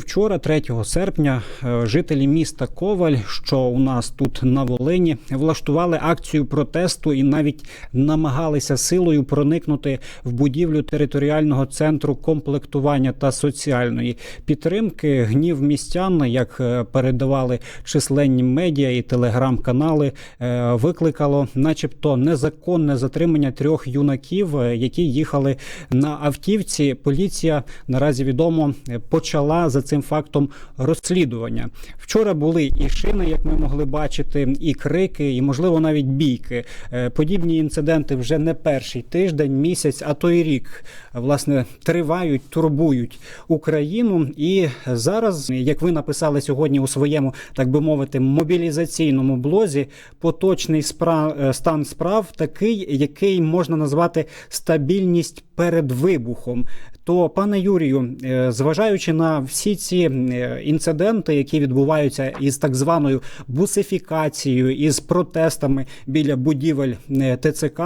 Вчора, 3 серпня, е, жителі міста Коваль, що у нас тут на Волині, влаштували акцію протесту і навіть намагалися силою проникнути в будівлю територіального центру комплектування та соціальної підтримки. Гнів містян, як е, передавали численні медіа і телеграм-канали, е, викликало, начебто, незаконне затримання трьох юнаків, які їхали на автівці. Поліція наразі відомо почала за цим фактом розслідування. Вчора були і шини, як ми могли бачити, і крики, і можливо навіть бійки. Е, Подібні інциденти вже не перший тиждень, місяць, а то й рік власне тривають, турбують Україну. І зараз, як ви написали сьогодні у своєму, так би мовити, мобілізаційному блозі, поточний спра... е, стан справ такий, який можна назвати стабільність перед вибухом. То, пане Юрію, е, зважаючи на всі ці е, інциденти, які відбуваються із так званою бусифікацією, із протестами біля будівель е, ТЦК,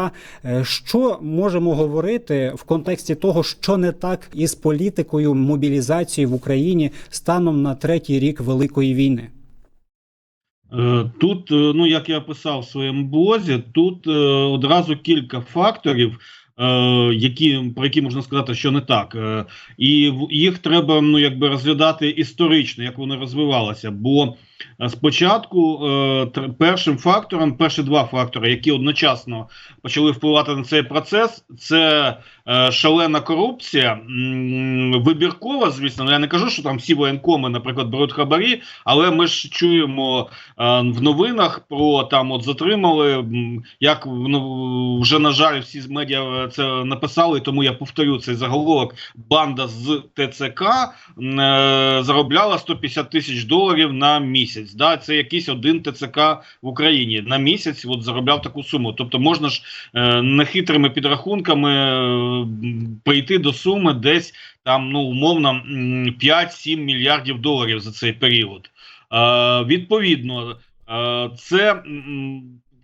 що можемо говорити в контексті того, що не так із політикою мобілізації в Україні станом на третій рік Великої війни? Тут, ну як я писав в своєму блозі, тут одразу кілька факторів, які, про які можна сказати, що не так. Е, І їх треба ну, якби розглядати історично, як вони розвивалися. Бо е, спочатку е, першим фактором, перші два фактори, які одночасно почали впливати на цей процес, це е, шалена корупція, вибіркова, звісно. Ну, Я не кажу, що там всі воєнкоми, наприклад, беруть хабарі, але ми ж чуємо е, в новинах про там от затримали, як ну, вже на жаль, всі з медіа це написали, тому я повторю цей заголовок. Банда з ТЦК заробляла 150 тисяч доларів на місяць. Да? Це якийсь один ТЦК в Україні на місяць. От заробляв таку суму. Тобто можна ж е, нехитрими підрахунками е, прийти до суми десь там ну умовно 5-7 мільярдів доларів за цей період. Е, відповідно, е, це,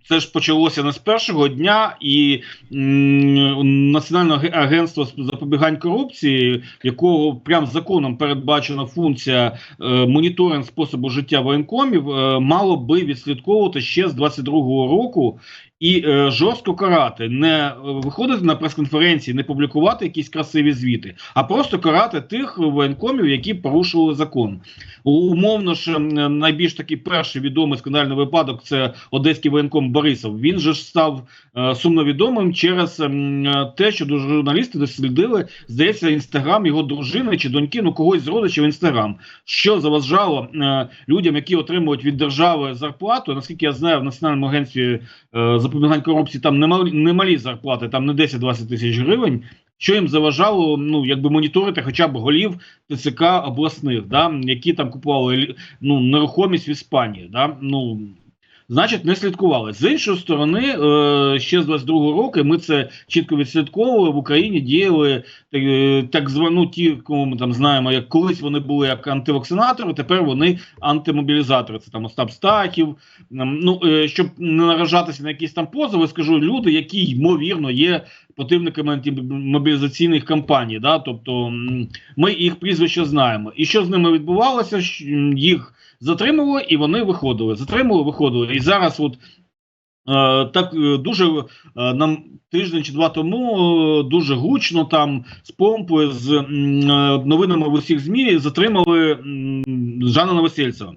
це ж почалося не з першого дня, і м, Національне агентство з запобігань корупції, якого прям законом передбачена функція е, моніторинг способу життя воєнкомів, е, мало би відслідковувати ще з 22-го року. І е, жорстко карати, не е, виходити на прес-конференції, не публікувати якісь красиві звіти, а просто карати тих воєнкомів, які порушували закон. Умовно ж, найбільш такий перший відомий скандальний випадок це одеський воєнком Борисов. Він же ж став е, сумновідомим через е, те, що журналісти дослідили, здається, інстаграм його дружини чи доньки, ну когось з родичів інстаграм, що заважало е, людям, які отримують від держави зарплату. Наскільки я знаю, в національному агентстві е, запобігань корупції там немалі, немалі зарплати, там не 10-20 тисяч гривень. Що їм заважало, ну якби моніторити хоча б голів ТЦК обласних, да, які там купували ну, нерухомість в Іспанії. Да, ну, Значить, не слідкували. З іншої сторони, е, ще з 22-го року ми це чітко відслідковували. В Україні діяли е, так звану ті, кого ми там знаємо, як колись вони були як антивакцинатори, тепер вони антимобілізатори. Це там Остап Стахів. Ну, е, щоб не наражатися на якісь там позови, скажу люди, які ймовірно є противниками антимобілізаційних кампаній. Да? Тобто ми їх прізвища знаємо. І що з ними відбувалося? Їх затримували і вони виходили. Затримували, виходили. І зараз, от е, так е, дуже е, нам тиждень чи два тому дуже гучно там з помпою, з новинами в усіх ЗМІ затримали Жана Новосельцева.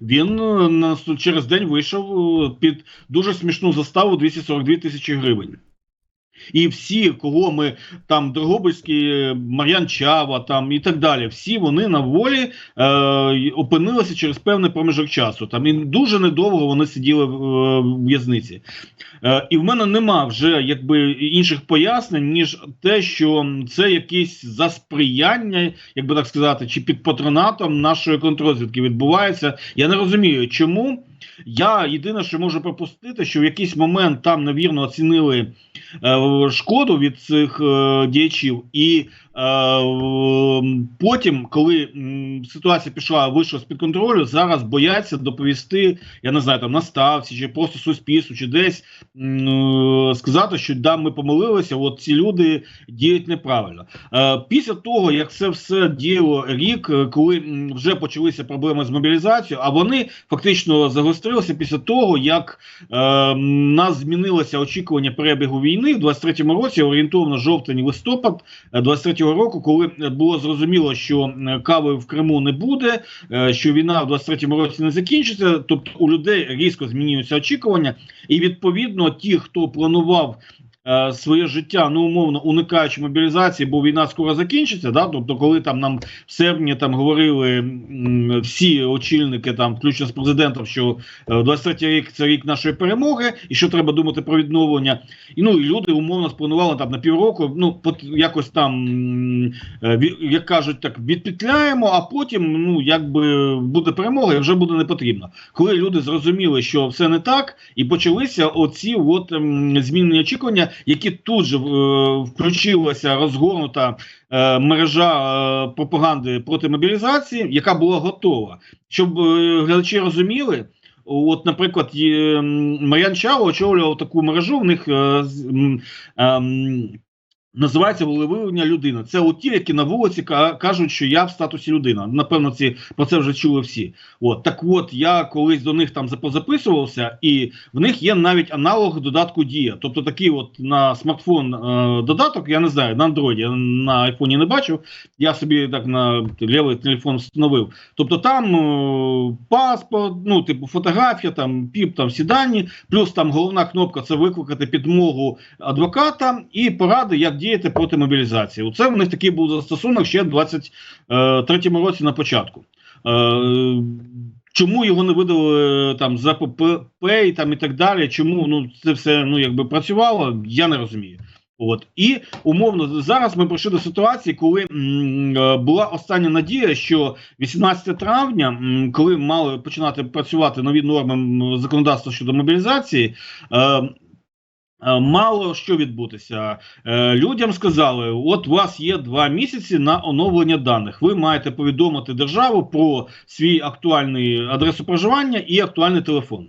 Він через день вийшов під дуже смішну заставу 242 тисячі гривень. І всі, кого ми там Дрогобицький, е, Мар'ян Чава, там і так далі, всі вони на волі е, опинилися через певний проміжок часу. Там і дуже недовго вони сиділи в, е, в'язниці. Е, і в мене нема вже якби інших пояснень, ніж те, що це якесь за сприяння, як би так сказати, чи під патронатом нашої контрозвідки відбувається. Я не розумію, чому. Я єдине, що можу припустити, що в якийсь момент там навірно, оцінили е, шкоду від цих е, діячів, і потім, коли ситуація пішла вийшла з під контролю, зараз бояться доповісти, я не знаю, там на ставці, чи просто суспільству, чи десь е, сказати, що да, ми помилилися, от ці люди діють неправильно. Е, Після того, як це все діяло рік, е, коли вже почалися проблеми з мобілізацією, а вони фактично загострилися після того, як е, нас змінилося очікування перебігу війни в 23-му році, орієнтовно жовтень-листопад е, 23-го року, коли е, було зрозуміло, що е, кави в Криму не буде, е, що війна в 23-му році не закінчиться. Тобто у людей різко змінюються очікування, і відповідно ті, хто планував. Е, Своє життя, ну умовно уникаючи мобілізації, бо війна скоро закінчиться. Да? Тобто, коли там нам в серпні там говорили всі очільники, там, включно з президентом, що е, 23 рік це рік нашої перемоги, і що треба думати про відновлення. І ну і люди умовно спланували там на півроку. Ну пот- якось там, е, як кажуть, так відпетляємо, а потім ну якби буде перемога, і вже буде не потрібно. Коли люди зрозуміли, що все не так, і почалися оці от ем, змінені очікування, які тут же е, включилася розгорнута е, мережа е, пропаганди проти мобілізації, яка була готова, щоб глядачі розуміли. От, наприклад, Мар'ян Чао очолював таку мережу. В них ем, називається волевиявлення людини. Це от ті, які на вулиці кажуть, що я в статусі людина. Напевно, ці про це вже чули всі. От так, от я колись до них там записувався, і в них є навіть аналог додатку Дія. Тобто такий, от на смартфон е, додаток, я не знаю, на андроїді, на айфоні не бачив. Я собі так на лівий телефон встановив. Тобто там е, паспорт, ну, типу, фотографія, там піп, там всі дані, плюс там головна кнопка це викликати підмогу адвоката і поради, як діяти проти мобілізації. Оце в них такий був застосунок ще в 23-му році на початку. Е, Чому його не видали там за ПП і там і так далі? Чому ну це все ну якби працювало? Я не розумію. От і умовно зараз ми прийшли до ситуації, коли м, е, була остання надія, що 18 травня, м, коли мали починати працювати нові норми законодавства щодо мобілізації. Е, Мало що відбутися. Е, Людям сказали: от у вас є два місяці на оновлення даних. Ви маєте повідомити державу про свій актуальний адресу проживання і актуальний телефон.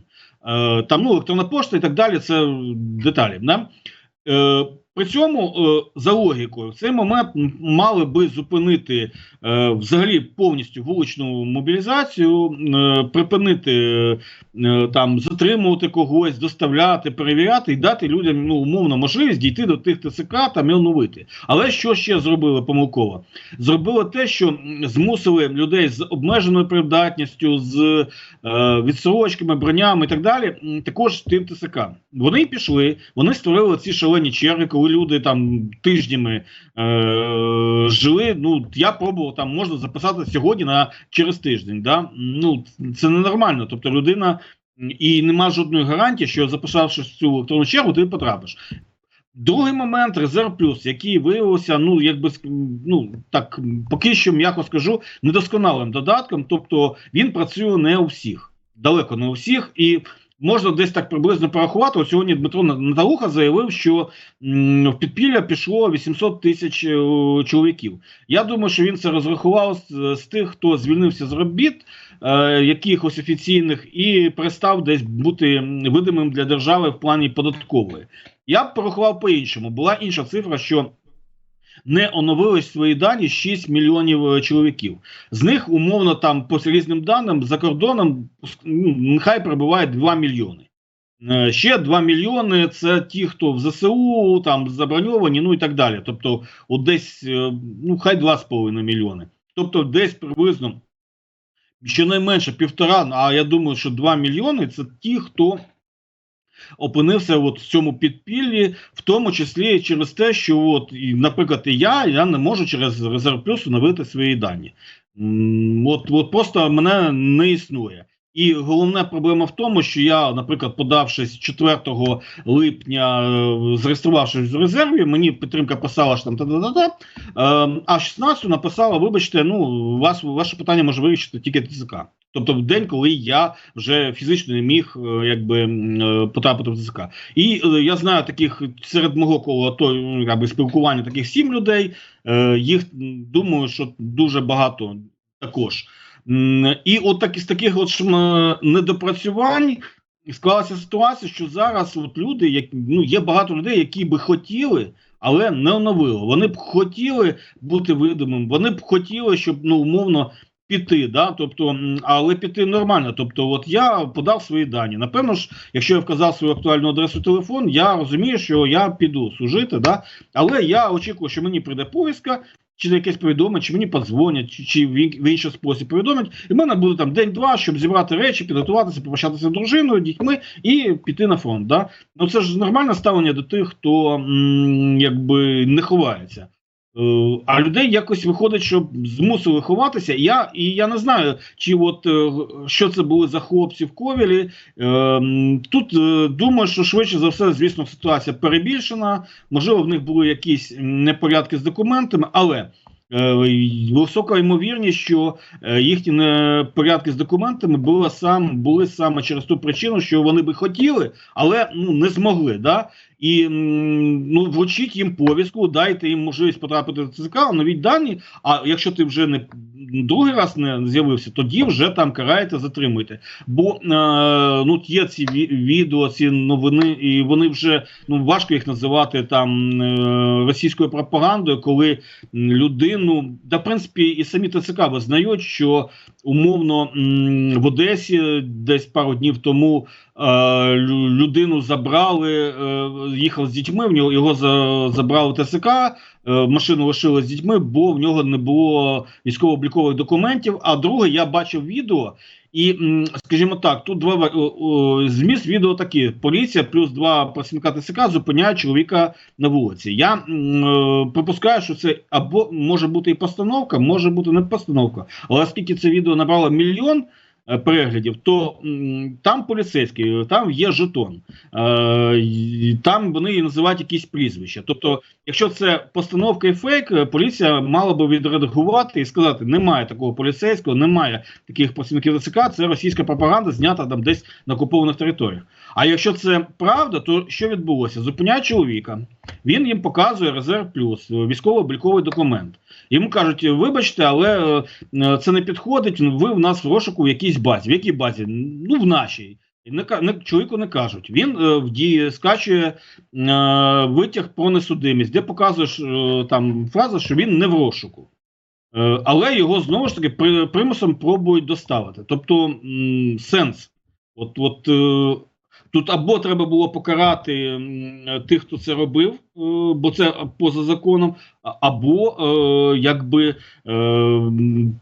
Е, Там ну, електронна пошта і так далі. Це деталі. Да? При цьому, е, за логікою, в цей момент мали би зупинити е, взагалі повністю вуличну мобілізацію, е, припинити там затримувати когось, доставляти, перевіряти і дати людям ну умовно можливість дійти до тих ТЦК там і оновити. Але що ще зробили помилково? Зробили те, що змусили людей з обмеженою придатністю, з відсрочками, бронями і так далі, також тим ТСК. Вони пішли, вони створили ці шалені черги, коли люди там тижнями е, жили. Ну я пробував там можна записати сьогодні на через тиждень. Да? Ну це ненормально. Тобто людина і нема жодної гарантії, що записавши цю електронну чергу, ти потрапиш. Другий момент резерв плюс, який виявився, ну якби ну так поки що, м'яко скажу, недосконалим додатком. Тобто він працює не у всіх, далеко не у всіх, і можна десь так приблизно порахувати. От сьогодні Дмитро Наталуха заявив, що в підпілля пішло 800 тисяч е, чоловіків. Я думаю, що він це розрахував з, з тих, хто звільнився з робіт. е, Якихось офіційних і перестав десь бути видимим для держави в плані податкової. Я б порахував по-іншому. Була інша цифра, що не оновились свої дані 6 мільйонів е, чоловіків. З них, умовно, там по різним даним за кордоном ну, нехай перебуває 2 мільйони. Е, Ще 2 мільйони це ті, хто в ЗСУ, там заброньовані, ну і так далі. Тобто, от десь, е, ну хай 2,5 мільйони. Тобто, десь приблизно щонайменше півтора, а я думаю, що 2 мільйони це ті, хто опинився от в цьому підпіллі, в тому числі через те, що, от, і, наприклад, і я, я не можу через резерв плюс оновити свої дані. От, от просто мене не існує. І головна проблема в тому, що я, наприклад, подавшись 4 липня, е, зареєструвавшись в резерві, мені підтримка писала що там та-та-та-та, е, а 16 написала: вибачте, ну вас ваше питання може вирішити тільки ТЦК. Тобто в день, коли я вже фізично не міг е, якби е, потрапити в ТЦК. І я знаю таких серед мого кола то ну, якби спілкування таких сім людей. Їх думаю, що дуже багато також. І от так із таких от недопрацювань склалася ситуація, що зараз от люди, як ну є багато людей, які би хотіли. Але не оновили. Вони б хотіли бути видимим, вони б хотіли, щоб ну умовно піти. Да? Тобто, але піти нормально. Тобто, от я подав свої дані. Напевно ж, якщо я вказав свою актуальну адресу телефон, я розумію, що я піду служити. Да? Але я очікую, що мені прийде повістка, чи якесь повідомлення, чи мені подзвонять, чи, чи в інший спосіб повідомлять. І в мене буде там день-два, щоб зібрати речі, підготуватися, попрощатися з дружиною, дітьми і піти на фронт. Да? Ну це ж нормальне ставлення до тих, хто м, якби не ховається. Е, А людей якось виходить, що змусили ховатися. Я і я не знаю, чи от е, що це були за хлопці в ковілі. Е, Тут думаю, що швидше за все, звісно, ситуація перебільшена. Можливо, в них були якісь непорядки з документами, але висока ймовірність, що їхні непорядки з документами були сам були саме через ту причину, що вони би хотіли, але ну не змогли. Да? І ну вручіть їм повістку, дайте їм можливість потрапити в ЦК, оновіть дані. А якщо ти вже не другий раз не з'явився, тоді вже там караєте, затримуєте. Бо е, ну є ці відео, ці новини, і вони вже ну важко їх називати там е, російською пропагандою, коли людину, да в принципі, і самі ТЦК визнають, що умовно в Одесі десь пару днів тому е, людину забрали, е, їхав з дітьми, в нього його за, забрали ТСК, е, машину лишили з дітьми, бо в нього не було військово-облікових документів. А друге, я бачив відео. І, скажімо так, тут два ва- о, зміст відео такі: поліція плюс два працівника ТСК зупиняють чоловіка на вулиці. Я е, припускаю, що це або може бути і постановка, може бути не постановка. Але оскільки це відео набрало мільйон переглядів, то там поліцейський, там є жетон, е, там вони і називають якісь прізвища. Тобто, якщо це постановка і фейк, е, поліція мала би відредагувати і сказати: немає такого поліцейського, немає таких працівників ТЦК, це російська пропаганда, знята там десь на окупованих територіях. А якщо це правда, то що відбулося? Зупиняють чоловіка, він їм показує резерв плюс, е, військово-обліковий документ. Йому кажуть, вибачте, але е, е, це не підходить. Ви в нас в розшуку в якійсь базі. В якій базі? Ну, в нашій. Не, чоловіку не кажуть. Він е, в скачує е, витяг про несудимість, де показуєш е, там фраза, що він не в розшуку. Е, але його знову ж таки при, примусом пробують доставити. Тобто м, сенс. От, от е, тут або треба було покарати тих, хто це робив, е, бо це поза законом, або е, якби е,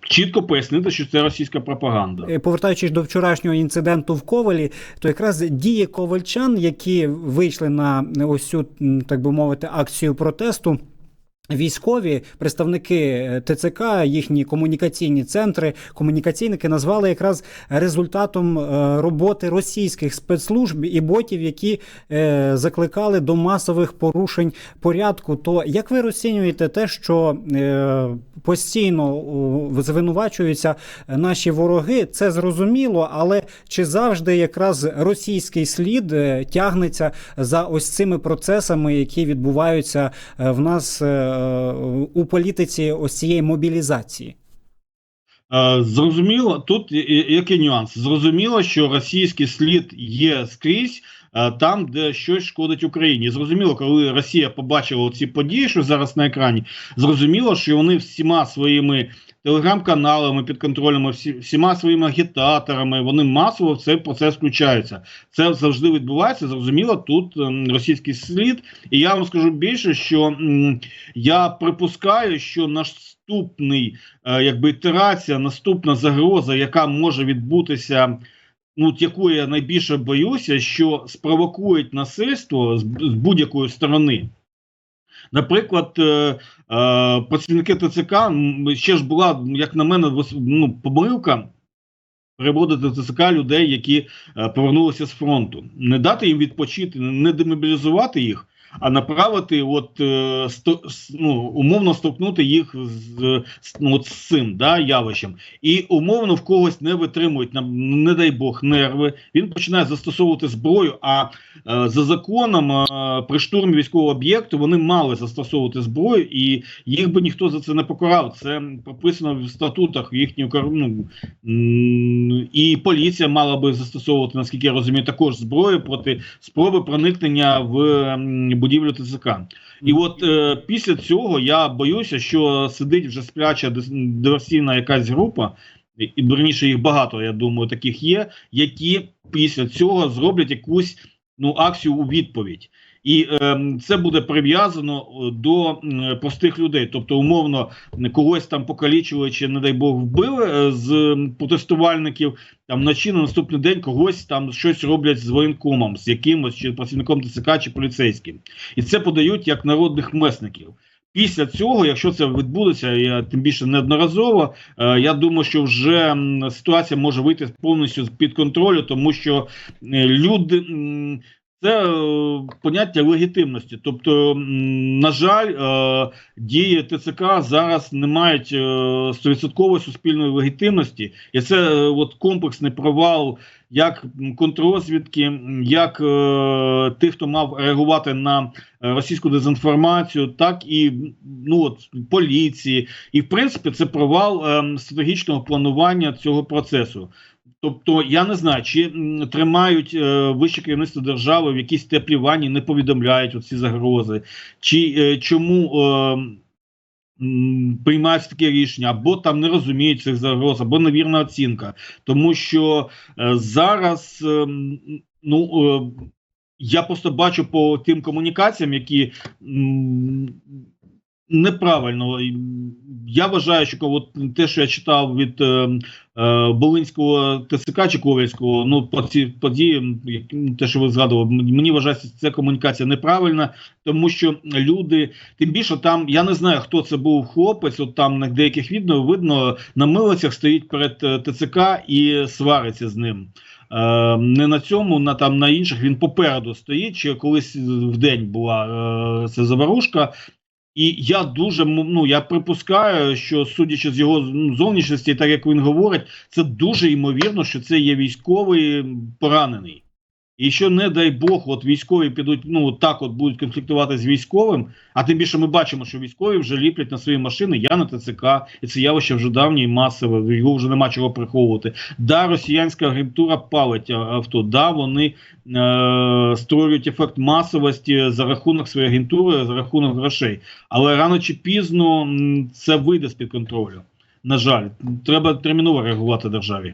чітко пояснити, що це російська пропаганда. Повертаючись до вчорашнього інциденту в Ковалі, то якраз дії ковальчан, які вийшли на ось цю, так би мовити, акцію протесту. Військові представники е, ТЦК, їхні комунікаційні центри, комунікаційники назвали якраз результатом е, роботи російських спецслужб і ботів, які е, закликали до масових порушень порядку. То як ви розцінюєте те, що постійно звинувачуються наші вороги? Це зрозуміло, але чи завжди якраз російський слід тягнеться за ось цими процесами, які відбуваються в нас у політиці ось цієї мобілізації? Е, Зрозуміло, тут який нюанс? Зрозуміло, що російський слід є скрізь е, там, де щось шкодить Україні. Зрозуміло, коли Росія побачила ці події, що зараз на екрані, зрозуміло, що вони всіма своїми телеграм-каналами підконтрольними, всі, всіма своїми агітаторами, вони масово в цей процес включаються. Це завжди відбувається. Зрозуміло, тут ем, російський слід. І я вам скажу більше, що я припускаю, що наступний е, якби ітерація, наступна загроза, яка може відбутися, ну от якої я найбільше боюся, що спровокують насильство з будь-якої сторони. Наприклад, е, е, працівники ТЦК ще ж була, як на мене, ну, помилка. переводити в людей, які е, повернулися з фронту, не дати їм відпочити, не демобілізувати їх, а направити, от е, сто, ну, умовно столкнути їх з, ну, от з цим да, явищем. І умовно в когось не витримують, не дай Бог, нерви. Він починає застосовувати зброю. А е, за законом е, при штурмі військового об'єкту вони мали застосовувати зброю, і їх би ніхто за це не покарав. Це прописано в статутах їхньої ну, і поліція мала би застосовувати, наскільки я розумію, також зброю проти спроби проникнення в будівлю ТЦК. І от е, після цього я боюся, що сидить вже спляча диверсійна якась група, і, верніше їх багато, я думаю, таких є, які після цього зроблять якусь ну, акцію у відповідь. І е, це буде прив'язано е, до е, простих людей. Тобто, умовно, когось там покалічили чи, не дай Бог, вбили е, з е, протестувальників. Там вночі на наступний день когось там щось роблять з воєнкомом, з якимось чи працівником ТЦК чи поліцейським. І це подають як народних месників. Після цього, якщо це відбудеться, я тим більше неодноразово, е, я думаю, що вже ситуація може вийти повністю з під контролю, тому що е, люди. Це е, поняття легітимності. Тобто, на жаль, е, дії ТЦК зараз не мають е, 100% суспільної легітимності, і це от комплексний провал як м, контррозвідки, як тих, хто мав реагувати на російську дезінформацію, так і ну от поліції. І в принципі це провал е, стратегічного планування цього процесу. Тобто я не знаю, чи тримають е, вище керівництво держави в якійсь теплій ванні, не повідомляють оці загрози, чи е, чому. Е, м, Приймаються таке рішення, або там не розуміють цих загроз, або невірна оцінка. Тому що е, зараз е, ну, е, я просто бачу по тим комунікаціям, які м, неправильно. Я вважаю, що от те, що я читав від е, е, Волинського ТСК чи Ковальського, ну по ці події, те, що ви згадували, мені вважається, ця комунікація неправильна, тому що люди, тим більше там, я не знаю, хто це був хлопець, от там на деяких відео видно, на милицях стоїть перед е, ТЦК і свариться з ним. Е, не на цьому, на там на інших він попереду стоїть. Чи колись в день була е, це заварушка. І я дуже ну я припускаю, що судячи з його ну, зовнішності, так як він говорить, це дуже ймовірно, що це є військовий поранений. І що, не дай Бог, от військові підуть, ну так от будуть конфліктувати з військовим. А тим більше ми бачимо, що військові вже ліплять на свої машини. Я на ТЦК, і це явище вже давнє і масове. Його вже нема чого приховувати. Да, росіянська агентура палить авто. Да, вони е- створюють ефект масовості за рахунок своєї агентури, за рахунок грошей. Але рано чи пізно це вийде з під контролю. На жаль, треба терміново реагувати державі.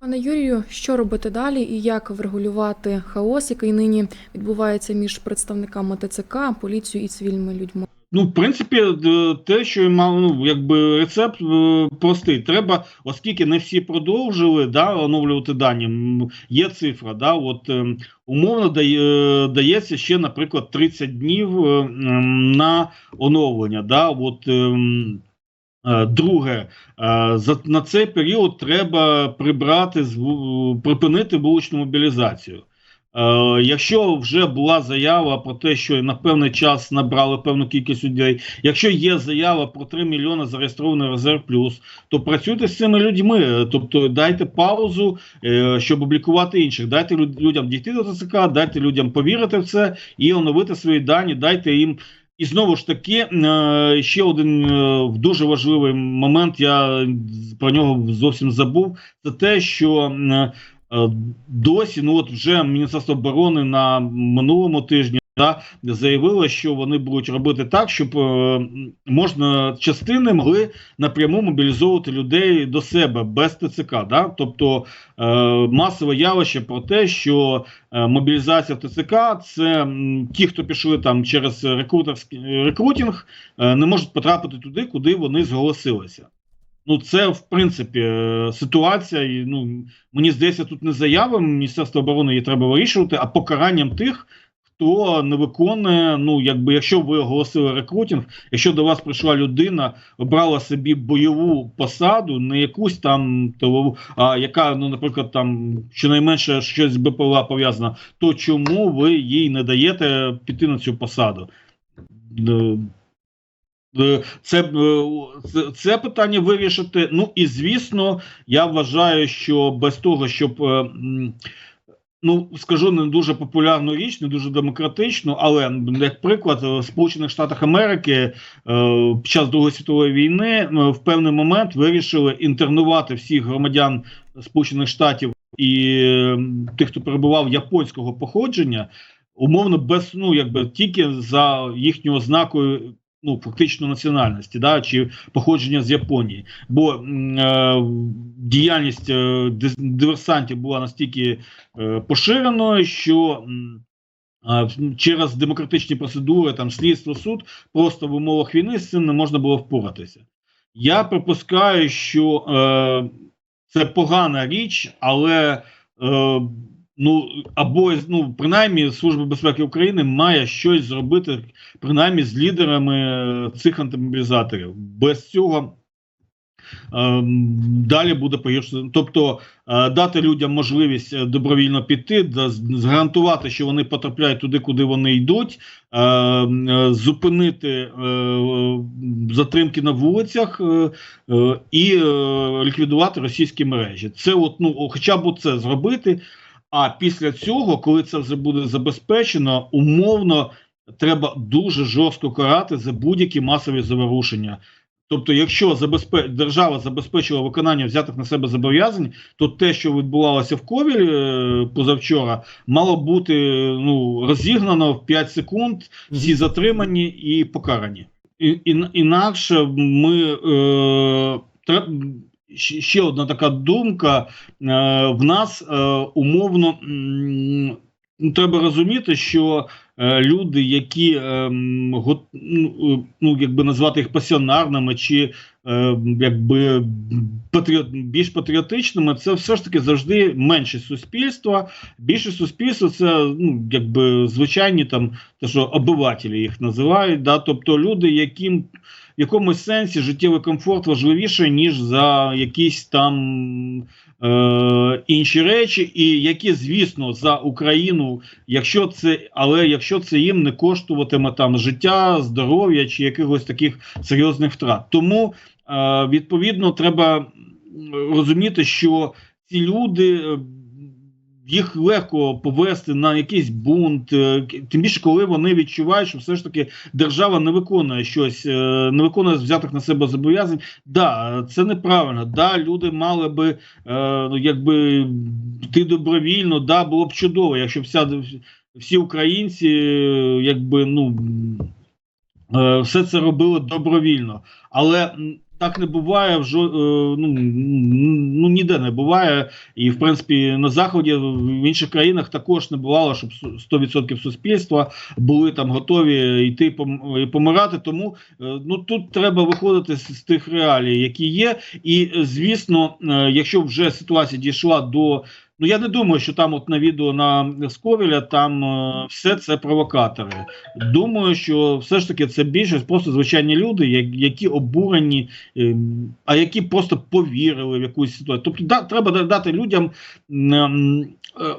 Пане Юрію, що робити далі і як врегулювати хаос, який нині відбувається між представниками ТЦК, поліцією і цивільними людьми? Ну, в принципі, те, що мав, ну, якби рецепт е, простий. Треба, оскільки не всі продовжили да, оновлювати дані, є цифра, да, от е, умовно дає, дається ще, наприклад, 30 днів е, на оновлення. Да, от, Е, Друге, е, на цей період треба прибрати припинити вуличну мобілізацію. Е, Якщо вже була заява про те, що на певний час набрали певну кількість людей, якщо є заява про 3 мільйони зареєстрований резерв плюс, то працюйте з цими людьми. Е, Тобто дайте паузу, е, щоб облікувати інших. Дайте людям дійти до ТЦК, дайте людям повірити в це і оновити свої дані, дайте їм. І знову ж таки, е, ще один е, дуже важливий момент, я про нього зовсім забув. Це те, що е, досі, ну от вже Міністерство оборони на минулому тижні да, заявило, що вони будуть робити так, щоб е, можна частини могли напряму мобілізовувати людей до себе без ТЦК. Да? Тобто е, масове явище про те, що е, мобілізація ТЦК це м, ті, хто пішли там через рекрутерський рекрутинг, е, не можуть потрапити туди, куди вони зголосилися. Ну, це в принципі е, ситуація. І ну мені здається, тут не заявами Міністерства оборони її треба вирішувати, а покаранням тих, хто не виконує. Ну, якби якщо ви оголосили рекрутинг, якщо до вас прийшла людина, обрала собі бойову посаду, не якусь там тилову, а яка, ну, наприклад, там щонайменше щось з БПЛА пов'язано, то чому ви їй не даєте піти на цю посаду? Е, Це, це, питання вирішити. Ну і звісно, я вважаю, що без того, щоб е, ну скажу не дуже популярну річ, не дуже демократичну, але як приклад, е, в Сполучених Штатах Америки е, під час Другої світової війни е, в певний момент вирішили інтернувати всіх громадян Сполучених Штатів і е, тих, хто перебував японського походження, умовно без ну якби тільки за їхньою ознакою. Ну, фактично національності, да, чи походження з Японії. Бо е, діяльність е, диверсантів була настільки е, поширеною, що через демократичні процедури, там слідство, суд, просто в умовах війни з цим не можна було впоратися. Я припускаю, що е, це погана річ, але е, ну або ну, принаймні Служба безпеки України має щось зробити, принаймні з лідерами е, цих антимобілізаторів. Без цього. Ем, Далі буде погіршено. Тобто е, дати людям можливість е, добровільно піти, да, гарантувати, що вони потрапляють туди, куди вони йдуть, е, е, зупинити е, затримки на вулицях е, е, і е, ліквідувати російські мережі. Це от ну хоча б це зробити. А після цього, коли це вже буде забезпечено, умовно треба дуже жорстко карати за будь-які масові заворушення. Тобто, якщо забезпе... держава забезпечила виконання взятих на себе зобов'язань, то те, що відбувалося в Ковілі е, позавчора, мало бути ну, розігнано в 5 секунд, всі затримані і покарані. І, і, інакше ми е, тре- ще одна така думка. Е, в нас е, умовно ну, треба розуміти, що е, люди, які ну, ну, якби назвати їх пасіонарними чи якби патріот, більш патріотичними, це все ж таки завжди менше суспільства. Більше суспільства це ну, якби звичайні там, те, що обивателі їх називають, да? тобто люди, яким якомусь сенсі життєвий комфорт важливіше, ніж за якісь там е, інші речі, і які, звісно, за Україну, якщо це, але якщо це їм не коштуватиме там життя, здоров'я чи якихось таких серйозних втрат. Тому е, відповідно треба розуміти, що ці люди. Їх легко повести на якийсь бунт, е, тим більше, коли вони відчувають, що все ж таки держава не виконує щось, е, не виконує взятих на себе зобов'язань. Да, це неправильно. Да, люди мали би ну, якби йти добровільно, да, було б чудово, якщо вся всі українці, якби ну все це робили добровільно. Але так не буває в жо, е, ну, ну ніде не буває. І в принципі на заході в інших країнах також не бувало, щоб су- 100% суспільства були там готові йти і помирати. Тому е, ну тут треба виходити з, тих реалій, які є. І е, звісно, якщо вже ситуація дійшла до Ну я не думаю, що там, от на відео на Сковіля, там е, все це провокатори. Думаю, що все ж таки це більше просто звичайні люди, які обурені, е, а які просто повірили в якусь ситуацію. Тобто, да, треба да- дати людям м, м, е,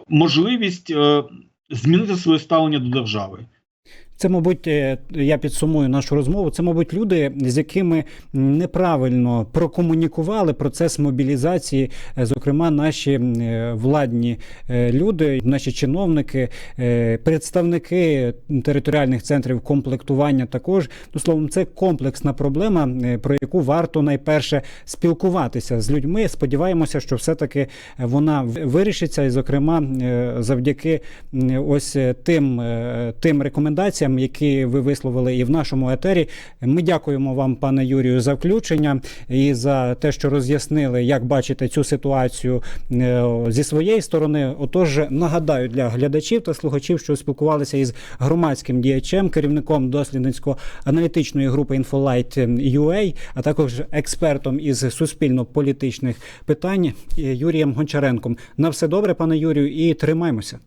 можливість е, змінити своє ставлення до держави. Це, мабуть, е, я підсумую нашу розмову. Це, мабуть, люди, з якими неправильно прокомунікували процес мобілізації, е, зокрема, наші е, владні люди, наші чиновники, представники територіальних центрів комплектування. Також ну словом, це комплексна проблема, про яку варто найперше спілкуватися з людьми. Сподіваємося, що все-таки вона в- вирішиться, і, зокрема, завдяки ось тим, тим рекомендаціям, які ви висловили і в нашому етері. Ми дякуємо вам, пане Юрію, за включення і за те, що роз'яснили, як бачите цю ситуацію е, зі своєї сторони. Отож, нагадаю для глядачів та слухачів, що спілкувалися із громадським діячем, керівником дослідницько-аналітичної групи Інфолайт UA, а також експертом із суспільно-політичних питань е, Юрієм Гончаренком. На все добре, пане Юрію, і тримаймося.